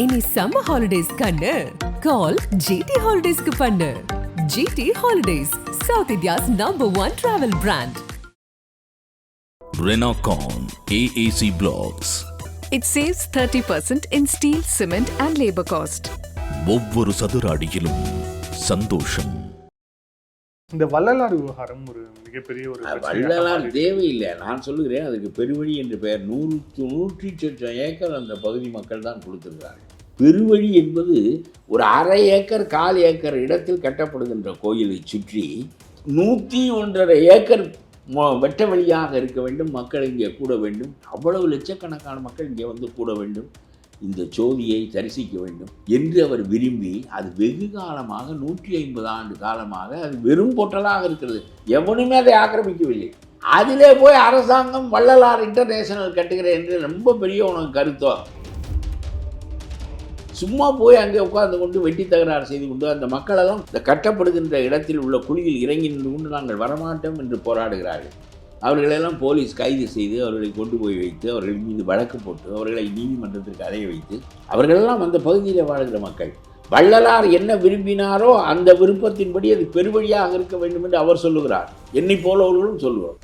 இனி summer holidays கண்ணு. கால் GT ஹாலிடேஸ்க்கு பண்ணு. GT holidays south India's number one travel brand Renacon AAC Blocks. It saves 30% in steel, cement, and labor cost. ஒவ்வொரு சதுர அடியிலும் சந்தோஷம். இந்த வள்ளலார் விவகாரம் ஒரு மிகப்பெரிய ஒரு வள்ளலார் தேவையில்லை. நான் சொல்லுகிறேன் அதுக்கு பெருவழி என்று பெயர் நூறு நூற்றி சொச்சம் ஏக்கர் அந்த பகுதி மக்கள் தான் கொடுத்திருக்கிறார்கள். பெருவழி என்பது ஒரு அரை ஏக்கர் கால் ஏக்கர் இடத்தில் கட்டப்படுகின்ற கோயிலை சுற்றி நூற்றி ஒன்றரை ஏக்கர் வெட்ட வழியாக இருக்க வேண்டும். மக்கள் இங்கே கூட வேண்டும். அவ்வளவு லட்சக்கணக்கான மக்கள் இங்கே வந்து கூட வேண்டும். இந்த ஜோதியை தரிசிக்க வேண்டும் என்று அவர் விரும்பி அது வெகு காலமாக நூற்றி ஐம்பது ஆண்டு காலமாக அது வெறும் பொட்டலாக இருக்கிறது. எவனுமே அதை ஆக்கிரமிக்கவில்லை. அதிலே போய் அரசாங்கம் வள்ளலார் இன்டர்நேஷனல் கட்டுகிறேன் என்று ரொம்ப பெரிய உனக்கு கருத்தோ? சும்மா போய் அங்கே உட்கார்ந்து கொண்டு வெட்டி தகராறு செய்து கொண்டு அந்த மக்களெல்லாம் இந்த கட்டப்படுகின்ற இடத்தில் உள்ள குழியில் இறங்கி நின்று கொண்டு நாங்கள் வரமாட்டோம் என்று போராடுகிறார்கள். அவர்களெல்லாம் போலீஸ் கைது செய்து அவர்களை கொண்டு போய் வைத்து அவர்கள் மீது வழக்கு போட்டு அவர்களை நீதிமன்றத்திற்கு அலைய வைத்து அவர்களெல்லாம் அந்த பகுதியில் வாழ்கிற மக்கள். வள்ளலார் என்ன விரும்பினாரோ அந்த விருப்பத்தின்படி அது பெருவழியாக இருக்க வேண்டும் என்று அவர் சொல்லுகிறார். என்னை போலவர்களும் சொல்லுவார்.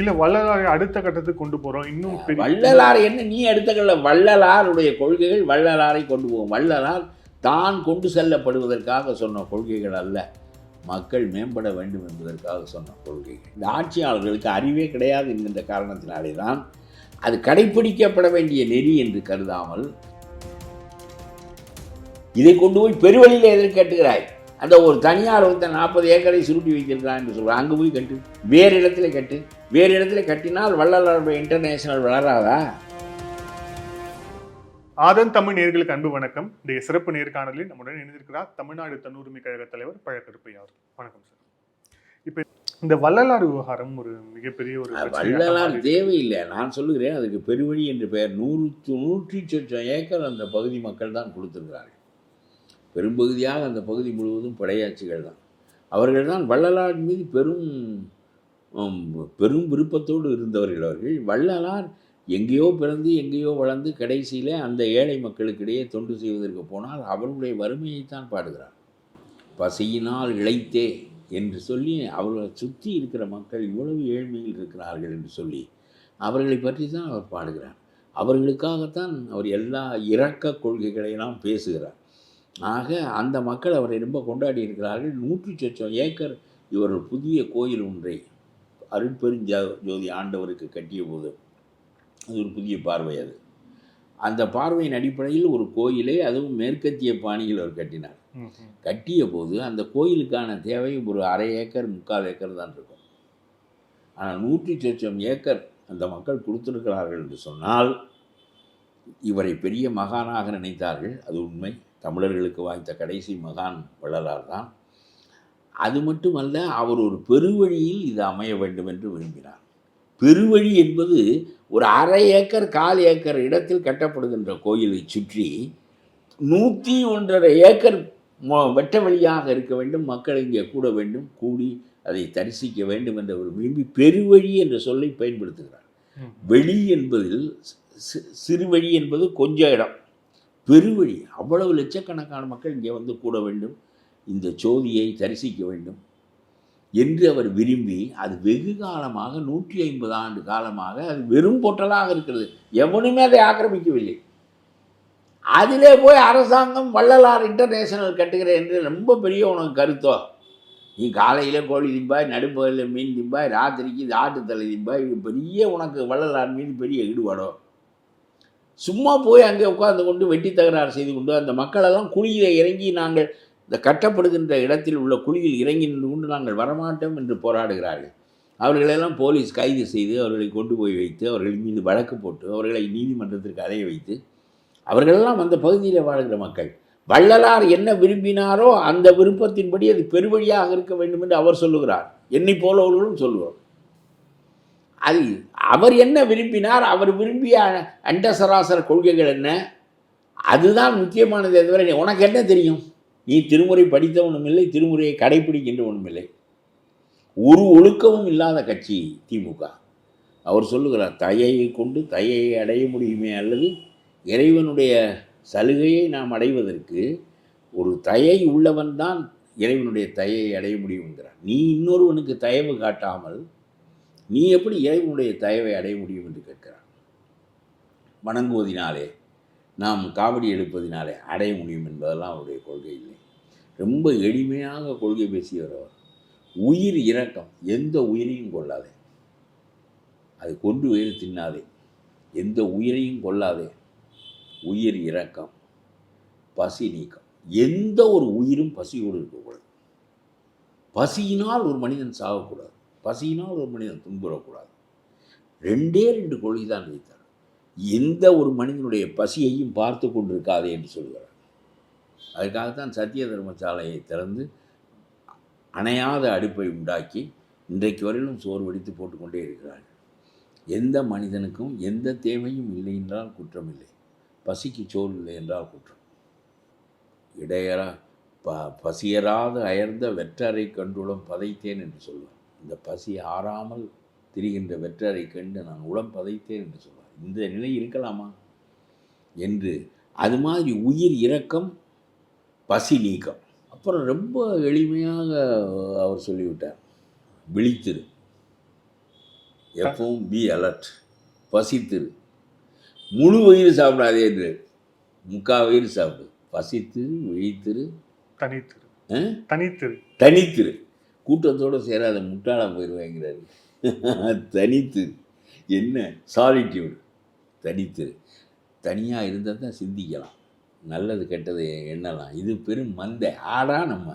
இல்ல வள்ளலாரை அடுத்த கட்டத்துக்கு கொண்டு போறோம். இன்னும் வள்ளலார் என்ன நீ எடுத்துக்கல வள்ளலாருடைய கொள்கைகள் வள்ளலாரை கொண்டு போகும். வள்ளலார் தான் கொண்டு செல்லப்படுவதற்காக சொன்ன கொள்கைகள் அல்ல. மக்கள் மேம்பட வேண்டும் என்பதற்காக சொன்ன கொள்கைகள். இந்த ஆட்சியாளர்களுக்கு அறிவே கிடையாது என்கின்ற காரணத்தினாலே தான் அது கடைப்பிடிக்கப்பட வேண்டிய நெறி என்று கருதாமல் இதை கொண்டு போய் பெருவழியில் எதிர்கட்டுகிறாய் அந்த ஒரு தனியார் ஒருத்தன் நாற்பது ஏக்கரை சுருட்டி வைத்திருக்கிறான் என்று சொல்கிறான் அங்கே போய் கட்டு. வேறு இடத்துல கட்டு. வேறு இடத்துல கட்டினால் வள்ளலார் இன்டர்நேஷனல் வளராதா? ஆதன் தமிழ் நேர்களுக்கு அன்பு வணக்கம். இந்த சிறப்பு நேர்காணலில் நம்முடன் இணைந்திருக்கிறார் தமிழ்நாடு தன்னுரிமை கழக தலைவர் பழக்கருப்பையார் வணக்கம் சார். இப்ப இந்த வள்ளலார் விவகாரம் ஒரு மிகப்பெரிய ஒரு வள்ளலார் தேவையில்லை. நான் சொல்லுகிறேன் அதுக்கு பெருவழி என்று பெயர் நூறு நூற்றி சொச்சம் ஏக்கர் அந்த பகுதி மக்கள் தான் கொடுத்திருக்கிறார்கள். பெரும்பகுதியாக அந்த பகுதி முழுவதும் படையாட்சிகள் தான். அவர்கள் தான் வள்ளலார் மீது பெரும் பெரும் விருப்பத்தோடு இருந்தவர்கள் அவர்கள். வள்ளலார் எங்கேயோ பிறந்து எங்கேயோ வளர்ந்து கடைசியில் அந்த ஏழை மக்களுக்கிடையே தொண்டு செய்வதற்கு போனால் அவர்களுடைய வறுமையைத்தான் பாடுகிறார். பசியினால் இழைத்தே என்று சொல்லி அவர்களை சுற்றி இருக்கிற மக்கள் இவ்வளவு ஏழ்மையில் இருக்கிறார்கள் என்று சொல்லி அவர்களை பற்றி தான் அவர் பாடுகிறார். அவர்களுக்காகத்தான் அவர் எல்லா இறக்க கொள்கைகளையெல்லாம் பேசுகிறார். ஆக அந்த மக்கள் அவரை ரொம்ப கொண்டாடி இருக்கிறார்கள். நூற்றி சொச்சம் ஏக்கர் இவர்கள் புதிய கோயில் ஒன்றை அருட்பெருஞ்சோதி ஆண்டவருக்கு கட்டிய போது அது ஒரு புதிய பார்வை அது. அந்த பார்வையின் அடிப்படையில் ஒரு கோயிலை அதுவும் மேற்கத்திய பாணியில் அவர் கட்டினார். கட்டிய போது அந்த கோயிலுக்கான தேவை ஒரு அரை ஏக்கர் முக்கால் ஏக்கர் தான் இருக்கும். ஆனால் நூற்றி சொச்சம் ஏக்கர் அந்த மக்கள் கொடுத்திருக்கிறார்கள் என்று சொன்னால் இவரை பெரிய மகானாக நினைத்தார்கள். அது உண்மை. தமிழர்களுக்கு வாய்த்த கடைசி மகான் வள்ளலார் தான். அது மட்டுமல்ல அவர் ஒரு பெருவழியில் இது அமைய வேண்டும் என்று விரும்பினார். பெருவழி என்பது ஒரு அரை ஏக்கர் கால் ஏக்கர் இடத்தில் கட்டப்படுகின்ற கோயிலை சுற்றி நூற்றி ஒன்றரை ஏக்கர் வெட்ட வழியாக இருக்க வேண்டும். மக்கள் இங்கே கூட வேண்டும் கூடி அதை தரிசிக்க வேண்டும் என்ற ஒரு விரும்பி பெருவழி என்ற சொல்லை பயன்படுத்துகிறார். வெளி என்பதில் சிறுவழி என்பது கொஞ்ச இடம். பெருவழி அவ்வளவு லட்சக்கணக்கான மக்கள் இங்கே வந்து கூட வேண்டும். இந்த ஜோதியை தரிசிக்க வேண்டும். என்று அவர் விரும்பி அது வெகு காலமாக நூற்றி ஐம்பது ஆண்டு காலமாக அது வெறும் பொட்டலாக இருக்கிறது. எவனுமே அதை ஆக்கிரமிக்கவில்லை. அதிலே போய் அரசாங்கம் வள்ளலார் இன்டர்நேஷனல் கட்டுகிறேன் என்று ரொம்ப பெரிய உனக்கு கருத்தோ? நீ காலையில் கோழி திம்பாய் நடுப்பகலில் மீன் திம்பாய் ராத்திரிக்கு இது ஆட்டுத்தலை திம்பாய் இது பெரிய உனக்கு வள்ளலார் மீது பெரிய ஈடுபாடோ? சும்மா போய் அங்கே உட்காந்து கொண்டு வெட்டி தகராறு செய்து கொண்டு அந்த மக்களெல்லாம் குழியில் இறங்கி நாங்கள் இந்த கட்டப்படுகின்ற இடத்தில் உள்ள குழியில் இறங்கி நின்று கொண்டு நாங்கள் வரமாட்டோம் என்று போராடுகிறார்கள். அவர்களெல்லாம் போலீஸ் கைது செய்து அவர்களை கொண்டு போய் வைத்து அவர்கள் மீது வழக்கு போட்டு அவர்களை நீதிமன்றத்திற்கு அலைய வைத்து அவர்களெல்லாம் அந்த பகுதியில் வாழ்கிற மக்கள். வள்ளலார் என்ன விரும்பினாரோ அந்த விருப்பத்தின்படி அது பெருவழியாக இருக்க வேண்டும் என்று அவர் சொல்லுகிறார். என்னை போலவர்களும் சொல்லுவார் அது அவர் என்ன விரும்பினார் அவர் விரும்பிய அண்டசராசர கொள்கைகள் என்ன? அதுதான் முக்கியமானது தவிர உனக்கு என்ன தெரியும்? நீ திருமுறை படித்தவனும் இல்லை திருமுறையை கடைபிடிக்கின்றவனும் இல்லை. ஒரு ஒழுக்கமும் இல்லாத கட்சி திமுக. அவர் சொல்லுகிறார் தயையை கொண்டு தயையை அடைய முடியுமே அல்லது இறைவனுடைய சலுகையை நாம் அடைவதற்கு ஒரு தயை உள்ளவன் தான் இறைவனுடைய தயையை அடைய முடியுங்கிறார் நீ இன்னொருவனுக்கு தயவு காட்டாமல் நீ எப்படி இறைவனுடைய தயவை அடைய முடியும் என்று கேட்கிறார். வணங்குவதினாலே நாம் காவடி எடுப்பதினாலே அடைய முடியும் என்பதெல்லாம் அவருடைய கொள்கை இல்லை. ரொம்ப எளிமையாக கொள்கை பேசியவர் அவர். உயிர் இரக்கம் எந்த உயிரையும் கொள்ளாதே. அது கொண்டு உயிர் தின்னாதே. எந்த உயிரையும் கொள்ளாதே. உயிர் இரக்கம் பசி நீக்கம். எந்த ஒரு உயிரும் பசியோடு இருக்கக்கூடாது. பசியினால் ஒரு மனிதன் சாகக்கூடாது. பசியினால் ஒரு மனிதன் துன்புறக்கூடாது. ரெண்டே ரெண்டு கொள்கை தான் வைத்தார். எந்த ஒரு மனிதனுடைய பசியையும் பார்த்து கொண்டிருக்காதே என்று சொல்கிறார். அதுக்காகத்தான் சத்திய தர்மசாலையை திறந்து அணையாத அடுப்பை உண்டாக்கி இன்றைக்கு வரையிலும் சோறு வடித்து போட்டுக்கொண்டே இருக்கிறார்கள். எந்த மனிதனுக்கும் எந்த தேவையும் இல்லை என்றால் குற்றம் இல்லை பசிக்கு சோறு இல்லை என்றால் குற்றம். இடையரா ப பசியராது அயர்ந்த வெற்றரை கண்டுளம் பதைத்தேன் என்று சொல்வார். இந்த பசி ஆறாமல் திரிகின்ற வெற்றரை கண்டு நான் உளம் பதைத்தேன் என்று சொல்வார். இந்த நிலை இருக்கலாமா? என்று அது மாதிரி உயிர் இரக்கம் பசி நீக்கம். அப்புறம் ரொம்ப எளிமையாக அவர் சொல்லிவிட்டார். விழித்திரு. எப்பவும் பி அலர்ட் பசித்திரு. முழு வயிறு சாப்பிடாதே என்று முக்கா வயிறு சாப்பிடு. பசித்திரு விழித்திரு. தனித்திரு? தனித்திரு. தனித்திரு. கூட்டத்தோடு சேராத முட்டாளா போயிடுவாங்கிறாரு தனித்திரு. என்ன? சாலிட்யூடு தனித்திரு தனியாக இருந்தால் தான் சிந்திக்கலாம். நல்லது கெட்டது எண்ணலாம். இது பெரும் மந்தை. ஆடா நம்ம.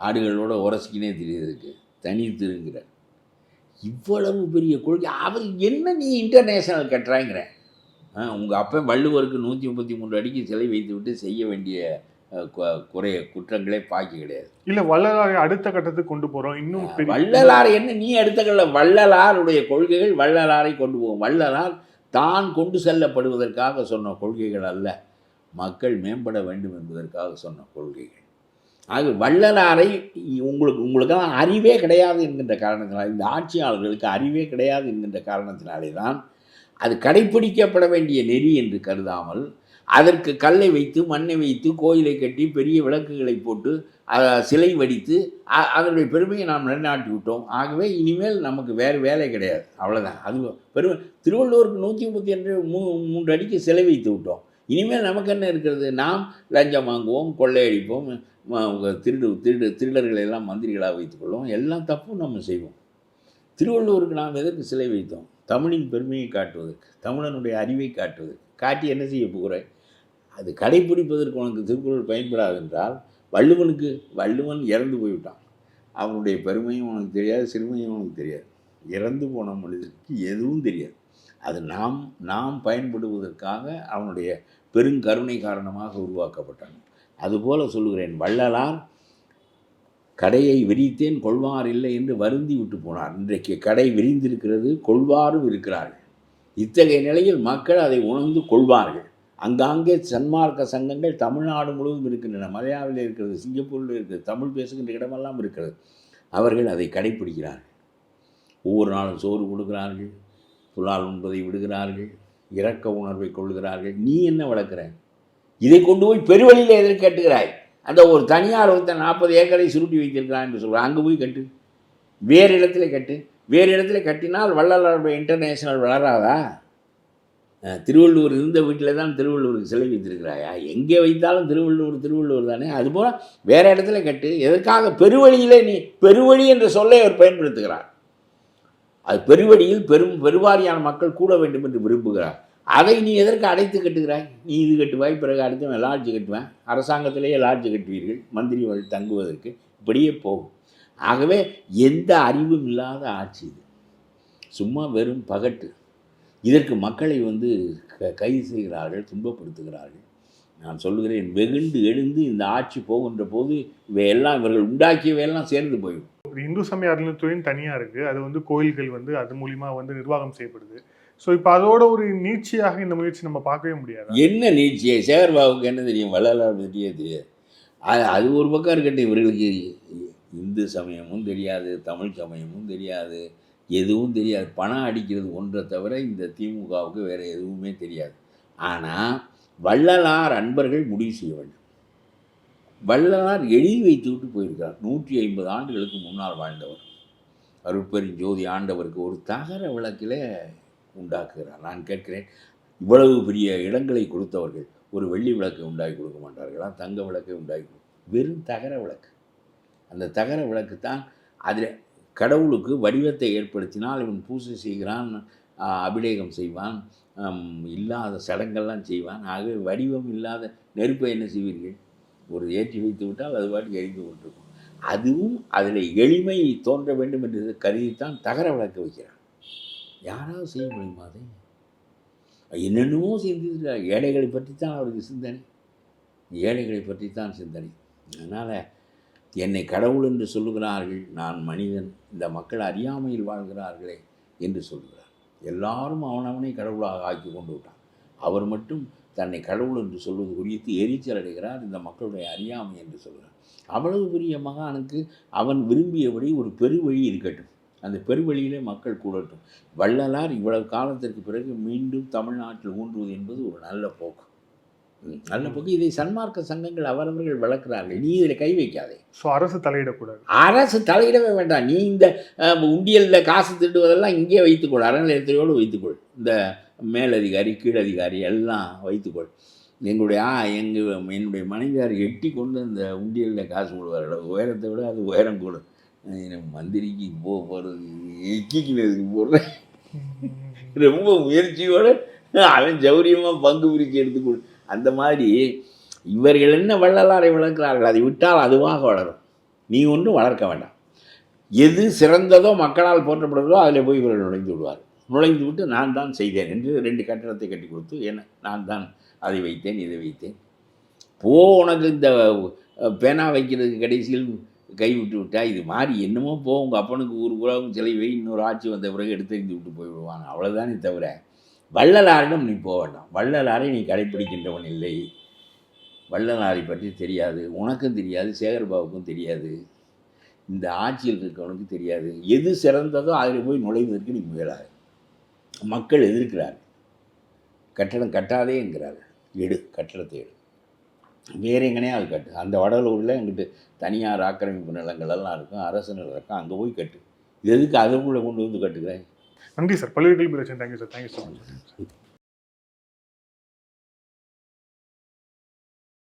ஆடுகளோட உரசிக்கினே தெரியுதுக்கு தனித்திருங்கிறார் இவ்வளவு பெரிய கொள்கை. அவர் என்ன நீ இன்டர்நேஷனல் கட்டுறாங்கிற? உங்கள் அப்பா வள்ளுவருக்கு நூற்றி முப்பத்தி மூன்று அடிக்கு சிலை வைத்து விட்டு செய்ய வேண்டிய குறைய குற்றங்களே பாக்கி கிடையாது. இல்ல வள்ளலாரை அடுத்த கட்டத்துக்கு கொண்டு போறோம். இன்னும் வள்ளலார் என்ன? நீ எடுத்துக்கல வள்ளலாருடைய கொள்கைகள் வள்ளலாரை கொண்டு போகும். வள்ளலார் தான் கொண்டு செல்லப்படுவதற்காக சொன்ன கொள்கைகள் அல்ல மக்கள் மேம்பட வேண்டும் என்பதற்காக சொன்ன கொள்கைகள். ஆக வள்ளலாரை உங்களுக்கு உங்களுக்கெல்லாம் அறிவே கிடையாது என்கின்ற காரணத்தினால் இந்த ஆட்சியாளர்களுக்கு அறிவே கிடையாது என்கின்ற காரணத்தினாலே தான் அது கடைப்பிடிக்கப்பட வேண்டிய நெறி என்று கருதாமல் அதற்கு கல்லை வைத்து மண்ணை வைத்து கோயிலை கட்டி பெரிய விளக்குகளை போட்டு சிலை வடித்து அதனுடைய பெருமையை நாம் நிலைநாட்டி விட்டோம். ஆகவே இனிமேல் நமக்கு வேறு வேலை கிடையாது. அவ்வளோதான் அது பெருமை. திருவள்ளுவருக்கு நூற்றி முப்பத்தி ரெண்டு மூ மூன்று அடிக்கு சிலை வைத்து விட்டோம். இனிமேல் நமக்கு என்ன இருக்கிறது? நாம் லஞ்சம் வாங்குவோம் கொள்ளையடிப்போம் திருடு திருடு திருடர்களை எல்லாம் மந்திரிகளாக வைத்துக்கொள்வோம் எல்லாம் தப்பும் நம்ம செய்வோம். திருவள்ளுவருக்கு நாம் எதற்கு சிலை வைத்தோம்? தமிழின் பெருமையை காட்டுவதற்கு தமிழனுடைய அறிவை காட்டுவதற்கு. காட்டி என்ன செய்ய போகிறேன் அது கடைபிடிப்பதற்கு உனக்கு திருக்குறள் பயன்படாது என்றால் வள்ளுவனுக்கு வள்ளுவன் இறந்து போய்விட்டான். அவனுடைய பெருமையும் உனக்கு தெரியாது சிறுமையும் உனக்கு தெரியாது. இறந்து போன மனிதனுக்கு எதுவும் தெரியாது. அது நாம் நாம் பயன்படுவதற்காக அவனுடைய பெருங்கருணை காரணமாக உருவாக்கப்பட்டான் அதுபோல சொல்லுகிறேன் வள்ளலார் கடையை விரித்தேன் கொள்வார் இல்லை என்று வருந்தி விட்டு போனார். இன்றைக்கு கடை விரிந்திருக்கிறது கொள்வாரும் இருக்கிறார்கள். இத்தகைய நிலையில் மக்கள் அதை உணர்ந்து கொள்வார்கள். அங்காங்கே சன்மார்க்க சங்கங்கள் தமிழ்நாடு முழுவதும் இருக்கின்றன. மலையாவில் இருக்கிறது சிங்கப்பூரில் இருக்கிறது தமிழ் பேசுகின்ற இடமெல்லாம் இருக்கிறது. அவர்கள் அதை கடைப்பிடிக்கிறார்கள். ஒவ்வொரு நாளும் சோறு கொடுக்கிறார்கள் புலால் உண்பதை விடுகிறார்கள் இரக்க உணர்வை கொள்கிறார்கள் நீ என்ன வளர்க்குற? இதை கொண்டு போய் பெருவழியில் எதிர்க்க கட்டுகிறாய்? அந்த ஒரு தனியார் ஒருத்தன் நாற்பது ஏக்கரை சுருட்டி வைத்திருக்கிறான் என்று சொல்கிறான் அங்கே போய் கட்டு. வேறு இடத்துல கட்டு. வேறு இடத்துல கட்டினால் வள்ளலாருடைய இன்டர்நேஷனல் வளராதா? திருவள்ளூர் திருவள்ளுவர் இருந்த வீட்டில் தான் திருவள்ளுவருக்கு சிலை வைத்திருக்கிறாயா? எங்கே வைத்தாலும் திருவள்ளுவர் திருவள்ளுவர் தானே? அதுபோல் வேறு இடத்துல கட்டு எதற்காக பெருவழியிலே நீ பெருவழி என்ற சொல்லை அவர் பயன்படுத்துகிறார்? அது பெருவழியில் பெரும் பெருவாரியான மக்கள் கூட வேண்டும் என்று விரும்புகிறார். அதை நீ எதற்கு அடைத்து கட்டுகிறாய்? நீ இது கட்டுவாய் பிறகு அடுத்தவன் லாட்ஜ் கட்டுவேன். அரசாங்கத்திலேயே லாட்ஜ் கட்டுவீர்கள் மந்திரிகள் தங்குவதற்கு. இப்படியே போகும். ஆகவே எந்த அறிவும் இல்லாத ஆட்சி இது. சும்மா வெறும் பகட்டு. இதற்கு மக்களை வந்து க கைது செய்கிறார்கள் துன்பப்படுத்துகிறார்கள். நான் சொல்லுகிறேன் வெகுண்டு எழுந்து இந்த ஆட்சி போகின்ற போது இவையெல்லாம் இவர்கள் உண்டாக்கியவையெல்லாம் சேர்ந்து போயிடும். ஒரு இந்து சமய அறநிலைத்துறையும் தனியா இருக்கு. அது வந்து கோயில்கள் வந்து அது மூலியமா வந்து நிர்வாகம் செய்யப்படுது. ஸோ இப்போ அதோட ஒரு நீட்சியாக இந்த முயற்சி நம்ம பார்க்கவே முடியாது? என்ன நீட்சியை சேகர்பாபுக்கு என்ன தெரியும்? வள்ளலார் தெரியாது. அது அது ஒரு பக்கம் இருக்கட்டும் இவர்களுக்கு இந்து சமயமும் தெரியாது தமிழ் சமயமும் தெரியாது. எதுவும் தெரியாது. பணம் அடிக்கிறது ஒன்றை தவிர இந்த திமுகவுக்கு வேறு எதுவுமே தெரியாது. ஆனால் வள்ளலார் அன்பர்கள் முடிவு செய்ய வேண்டும். வள்ளலார் எழுதி வைத்து விட்டு போயிருக்கிறார். நூற்றி ஐம்பது ஆண்டுகளுக்கு முன்னால் வாழ்ந்தவர். அருட்பெரும் ஜோதி ஆண்டவருக்கு ஒரு தகர விளக்கில் உண்டாக்குகிறார். நான் கேட்கிறேன் இவ்வளவு பெரிய இடங்களை கொடுத்தவர்கள் ஒரு வெள்ளி விளக்கை உண்டாக்கி கொடுக்க மாட்டார்களா? தங்க விளக்கை உண்டாக்கி கொடு- வெறும் தகர விளக்கு. அந்த தகர விளக்கு தான் அதில் கடவுளுக்கு வடிவத்தை ஏற்படுத்தினால் இவன் பூஜை செய்கிறான் அபிடேகம் செய்வான் இல்லாத சடங்கெல்லாம் செய்வான். ஆகவே வடிவம் இல்லாத நெருப்பை என்ன செய்வீர்கள்? ஒரு ஏற்றி வைத்து விட்டால் அது பாட்டு எரிந்து கொண்டிருக்கும். அதுவும் அதில் எளிமை தோன்ற வேண்டும் என்று கருதித்தான் தகர விளக்கு வைக்கிறான். யாராவது செய்ய முடியுமா அதை? என்னென்னமோ சிந்தித்திருக்கிறார் ஏழைகளை பற்றித்தான் அவருக்கு சிந்தனை. ஏழைகளை பற்றித்தான் சிந்தனை. அதனால் என்னை கடவுள் என்று சொல்லுகிறார்கள் நான் மனிதன் இந்த மக்கள் அறியாமையில் வாழ்கிறார்களே என்று சொல்கிறார். எல்லாரும் அவனவனை கடவுளாக ஆக்கி கொண்டு விட்டான். அவர் மட்டும் தன்னை கடவுள் என்று சொல்வது குறித்து எரிச்சல் அடைகிறார் இந்த மக்களுடைய அறியாமை என்று சொல்கிறார். அவ்வளவு பெரிய மகானுக்கு அவன் விரும்பியபடி ஒரு பெருவழி இருக்கட்டும். அந்த பெருவழியிலே மக்கள் கூடட்டும். வள்ளலார் இவ்வளவு காலத்திற்கு பிறகு மீண்டும் தமிழ்நாட்டில் ஊன்றுவது என்பது ஒரு நல்ல போக்கு. நல்ல போக்கு இதை சன்மார்க்க சங்கங்கள் அவரவர்கள் வளர்க்கிறார்கள். நீ இதில் கை வைக்காதே. ஸோ அரசு தலையிடக்கூடாது. அரசு தலையிடவே வேண்டாம். நீ இந்த உண்டியலில் காசு திட்டுவதெல்லாம் இங்கே வைத்துக்கொள். அறநிலையத்தையோடு வைத்துக்கொள். இந்த மேலதிகாரி கீழதிகாரி எல்லாம் வைத்துக்கொள். எங்களுடைய ஆ எங்கள் என்னுடைய மனைவியார் எட்டி கொண்டு இந்த உண்டியலில் காசு போடுவார்கள் உயரத்தை விட அது உயரம் கூட. எனக்கு மந்திரிக்கு போ போகிறது எக்கிக்கிறதுக்கு போடுறேன் ரொம்ப முயற்சியோடு அவன் ஜௌரியமாக பங்கு பிரித்து எடுத்துக்கொள். அந்த மாதிரி இவர்கள் என்ன வள்ளலாரை வளர்க்கிறார்கள்? அதை விட்டால் அதுவாக வளரும். நீ ஒன்றும் வளர்க்க வேண்டாம். எது சிறந்ததோ மக்களால் போற்றப்படுறதோ அதில் போய் இவர்கள் நுழைந்து விடுவார் நுழைந்து விட்டு நான் தான் செய்தேன் என்று ரெண்டு கட்டணத்தை கட்டி கொடுத்து என்ன நான் தான் அதை வைத்தேன் இதை வைத்தேன். போ உனக்கு இந்த பேனா வைக்கிறதுக்கு கடைசியில் கைவிட்டு விட்டால் இது மாதிரி என்னமோ போ உங்கள் அப்பனுக்கு ஒரு உலகம் சிலை வை இன்னொரு ஆட்சி வந்த பிறகு எடுத்து எடுத்தெறிந்து விட்டு போய்விடுவான் அவ்வளோதானே தவிர வள்ளலாரிடம் நீ போக வேண்டாம். வள்ளலாரை நீ கடைப்பிடிக்கின்றவன் இல்லை. வள்ளலாரை பற்றி தெரியாது. உனக்கும் தெரியாது. சேகர்பாபுக்கும் தெரியாது. இந்த ஆட்சியில் இருக்கவனுக்கு தெரியாது. எது சிறந்ததோ அதில் போய் நுழைவதற்கு நீ முயலாது. மக்கள் எதிர்க்கிறார்கள். கட்டடம் கட்டாதே என்கிறார்கள். எடு கட்டடத்தை எடு. வேறு அது கட்டு. அந்த வடலூரில் எங்கிட்ட தனியார் ஆக்கிரமிப்பு நிலங்கள் எல்லாம் இருக்கும். அரசு நிலம் இருக்கும். அங்கே போய் கட்டு. எதுக்கு அதுக்குள்ளே கொண்டு வந்து கட்டுக்கிறேன் நன்றி சார். பல்வேறு கேள்வி thank you sir thank you so much